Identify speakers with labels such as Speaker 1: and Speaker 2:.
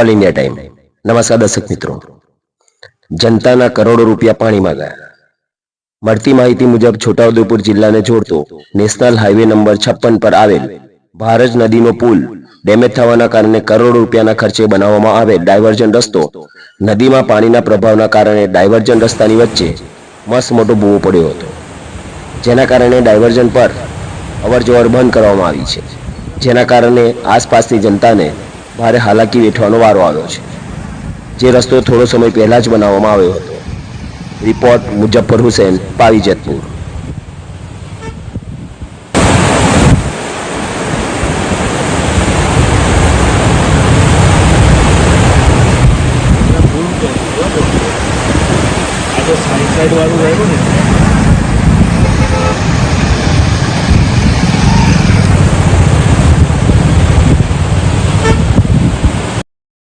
Speaker 1: All India time નમસ્કાર દર્શક મિત્રો. જનતાના કરોડો રૂપિયા પાણીમાં ગયા. મળતી માહિતી મુજબ છોટાઉદેપુર જિલ્લાને જોડતો નેશનલ હાઈવે નંબર છપ્પન પર આવેલ ભારજ નદીનો પુલ ડેમેજ થવાના કારણે કરોડો રૂપિયાના ખર્ચે બનાવવામાં આવેલ ડાયવર્જન રસ્તો નદીમાં પાણીના પ્રભાવના કારણે ડાયવર્જન રસ્તાની વચ્ચે મસ્ત મોટો ભૂવો પડ્યો હતો. જેના કારણે ડાયવર્જન પર અવરજવર બંધ કરવામાં આવી છે. જેના કારણે આસપાસની જનતાને ભારે હાલાકી વેઠવાનો વારો આવ્યો છે. જે રસ્તો થોડો સમય પહેલા જ બનાવવામાં આવ્યો હતો. રિપોર્ટ મુજફ્ફર હુસેન, પાવી જેતપુર.
Speaker 2: સાઈડ વાળું રહ્યું ને.